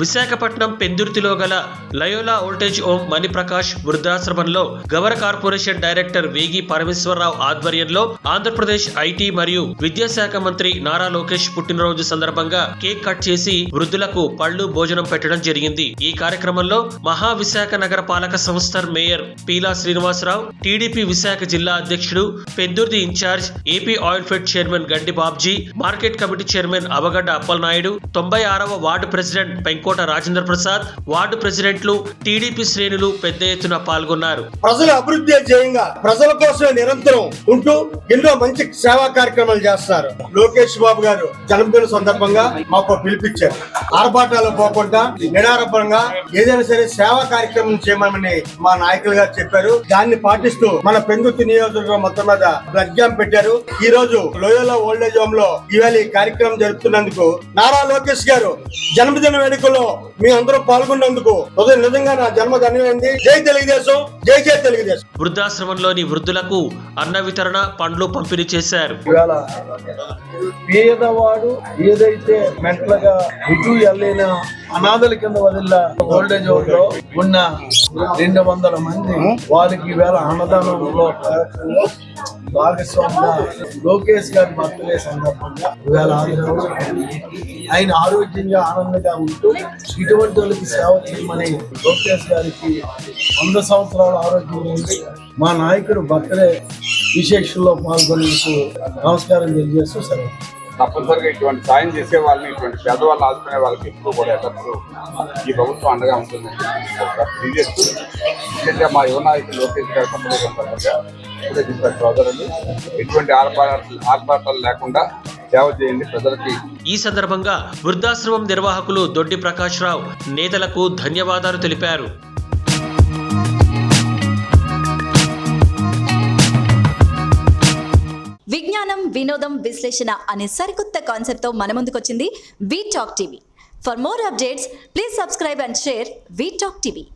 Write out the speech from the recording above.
విశాఖపట్నం పెందుర్తిలో గల Loyola voltage ఓం మణిప్రకాష్ వృద్ధాశ్రమంలో Gavara corporation director వేగి పరమేశ్వరరావు ఆధ్వర్యంలో ఆంధ్రప్రదేశ్ ఐటీ మరియు విద్యాశాఖ మంత్రి నారా లోకేష్ పుట్టినరోజు సందర్భంగా కేక్ కట్ చేసి వృద్ధులకు పళ్ళు భోజనం పెట్టడం జరిగింది. ఈ కార్యక్రమంలో మహా విశాఖ నగర పాలక సంస్థ మేయర్ పీలా శ్రీనివాసరావు టీడీపీ విశాఖ జిల్లా అధ్యక్షుడు Pendurthi in charge AP oil fed chairman Gandi Babji market committee chairman Avagadda Appalanaidu తొంభై ఆరవ ward president Kota Rajendra Prasad ward ప్రెసిడెంట్లు టీడీపీ శ్రేణులు పెద్ద ఎత్తున పాల్గొన్నారు. ప్రజల అభివృద్ధి ధ్యేయంగా ప్రజల కోసమే నిరంతరం ఉంటూ ఎన్నో మంచి సేవా కార్యక్రమాలు చేస్తారు. లోకేష్ బాబు గారు జన్మదిన సందర్భంగా మాకు పిలిపించారు. ఆర్భాటాలు పోకుండా నిడారపరంగా ఏదైనా సరే సేవా కార్యక్రమం చేయమని మా నాయకులు గారు చెప్పారు. దాన్ని పాటిస్తూ మన పెందుతి నియోజకవర్గం మొత్తం మీద బ్లడ్ క్యాంప్ పెట్టారు. ఈ రోజు లోయలో ఓల్డేజ్ హోమ్లో ఇవాళ ఈ కార్యక్రమం జరుపుతున్నందుకు నారా లోకేష్ గారు జన్మదిన వేడుకలో మీ అందరూ పాల్గొన్నందుకు నిజంగా నా జన్మ ధన్యమైంది. జై తెలుగుదేశం జై జై తెలుగుదేశం. వృద్ధాశ్రమంలోని వృద్ధులకు అన్న వితరణ పండ్లు పంపిణీ చేశారు. పేదవాడు ఏదైతే మెంటల్గా ఇటు వెళ్ళిన అనాథల కింద వదిలిన ఓల్డేజ్ హోమ్లో ఉన్న రెండు వందల మంది వాళ్ళకి ఈవేళ అన్నదానంలో కార్యక్రమంలో భాగస్వామిగా లోకేష్ గారి బర్త్డే సందర్భంగా ఇవాళ ఆయన ఆయన ఆరోగ్యంగా ఆనందంగా ఉంటూ ఇటువంటి వాళ్ళకి సేవ చేయమని లోకేష్ గారికి వంద సంవత్సరాల ఆరోగ్యం ఉంది మా నాయకుడు బర్త్డే విశేషంలో పాల్గొనేందుకు నమస్కారం తెలియజేస్తూ సరే తప్పనిసరిగా ఇటువంటి సాయం చేసే వాళ్ళని ఇటువంటి పేదవాళ్ళని ఆదుకునే వాళ్ళకి ఎప్పుడు కూడా ఎల్లప్పుడూ ఈ ప్రభుత్వం అండగా ఉంటుందని తెలియజేస్తూ ముఖ్యంగా మా యువ నాయకులు లోకేష్ గారి పక్కన సందర్భంగా సోదరులు. ఎటువంటి ఆర్భాటాలు ఆర్భాటాలు లేకుండా సేవ చేయండి ప్రజలకి. ఈ సందర్భంగా వృద్ధాశ్రమం నిర్వాహకులు దొడ్డి ప్రకాష్ రావు నేతలకు ధన్యవాదాలు తెలిపారు. విజ్ఞానం వినోదం విశ్లేషణ అనే సరికొత్త కాన్సెప్ట్తో మన ముందుకొచ్చింది we talk TV for more updates please subscribe and share we talk TV